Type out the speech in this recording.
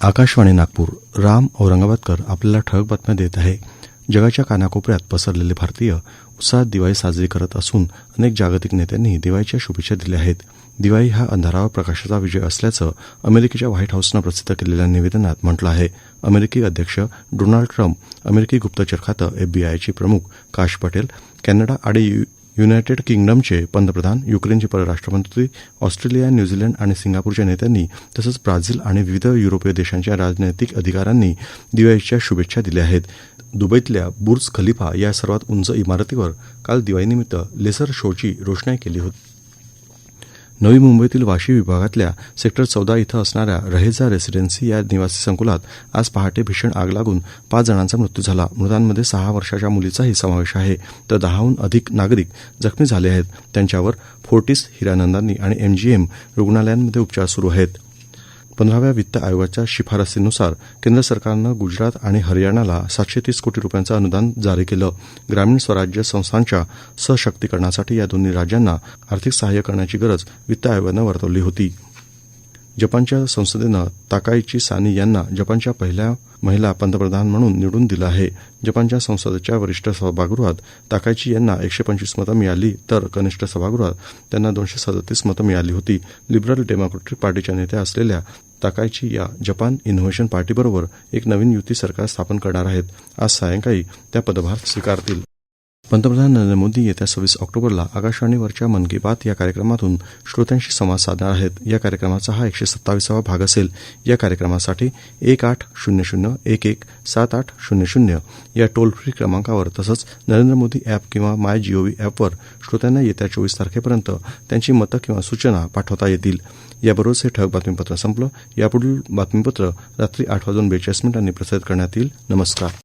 आकाशवाणी नागपूर राम औरंगाबादकर आपल्याला ठळक बातम्या देत आहे. जगाच्या कानाकोपऱ्यात पसरलेले भारतीय उत्साहात दिवाळी साजरी करत असून अनेक जागतिक नेत्यांनी दिवाळीच्या शुभेच्छा दिल्या आहेत. दिवाळी हा अंधारावर प्रकाशाचा विजय असल्याचं अमेरिकेच्या व्हाईट हाऊसनं प्रसिद्ध केलेल्या निवेदनात म्हटलं आहे. अमेरिकी अध्यक्ष डोनाल्ड ट्रम्प अमेरिकी गुप्तचर खातं एफबीआयचे प्रमुख काश पटेल कॅनडा आणि युनायटेड किंगडमचे पंतप्रधान युक्रेनचे परराष्ट्रमंत्री ऑस्ट्रेलिया न्यूझीलंड आणि सिंगापूरच्या नेत्यांनी तसंच ब्राझील आणि विविध युरोपीय देशांच्या राजनैतिक अधिकाऱ्यांनी दिवाळीच्या शुभेच्छा दिल्या आहेत. दुबईतल्या बुर्ज खलिफा या सर्वात उंच इमारतीवर काल दिवाळीनिमित्त लेसर शोची रोषणाई केली होती. नवी मुंबईतील वाशी विभागातल्या सेक्टर चौदा इथं असणाऱ्या रहेजा रेसिडेन्सी या निवासी संकुलात आज पहाटे भीषण आग लागून पाच जणांचा मृत्यू झाला. मृतांमध्ये सहा वर्षाच्या मुलीचाही समावेश आहे. तर दहाहून अधिक नागरिक जखमी झाले आहेत. त्यांच्यावर फोर्टिस हिरानंदानी आणि एमजीएम रुग्णालयांमध्ये उपचार सुरू आहेत. पंधराव्या वित्त आयोगाच्या शिफारसीनुसार केंद्र सरकारनं गुजरात आणि हरियाणाला सातशे तीस कोटी रुपयांचं अनुदान जारी केलं. ग्रामीण स्वराज्य संस्थांच्या सशक्तीकरणासाठी या दोन्ही राज्यांना आर्थिक सहाय्य करण्याची गरज वित्त आयोगानं वर्तवली होती. जपानच्या संसदेनं ताकाईची सानी यांना जपानच्या पहिल्या महिला पंतप्रधान म्हणून निवडून दिलं आहे. जपानच्या संसदेच्या वरिष्ठ सभागृहात ताकाईची यांना एकशे पंचवीस मतं मिळाली तर कनिष्ठ सभागृहात त्यांना दोनशे सदतीस मतं मिळाली होती. लिबरल डेमोक्रेटिक पार्टीच्या नेत्या असलेल्या ताकायची या जपान इनोव्हेशन पार्टीबरोबर एक नवीन युती सरकार स्थापन करणार आहेत. आज सायंकाळी त्या पदभार स्वीकारतील. पंतप्रधान नरेंद्र मोदी येत्या सव्वीस ऑक्टोबरला आकाशवाणीवरच्या मन की बात या कार्यक्रमातून श्रोत्यांशी संवाद साधणार आहेत. या कार्यक्रमाचा हा एकशे सत्तावीसावा भाग असेल. या कार्यक्रमासाठी एक आठ शून्य शून्य एक एक सात आठ शून्य शून्य या टोल फ्री क्रमांकावर तसंच नरेंद्र मोदी ॲप किंवा माय जीओव्ही ॲपवर श्रोत्यांना येत्या चोवीस तारखेपर्यंत त्यांची मतं किंवा सूचना पाठवता येतील. याबरोबरच हे ठळक बातमीपत्र संपलं. यापुढील बातमीपत्र रात्री आठ वाजून बेचाळीस मिनिटांनी प्रसारित करण्यात येईल. नमस्कार.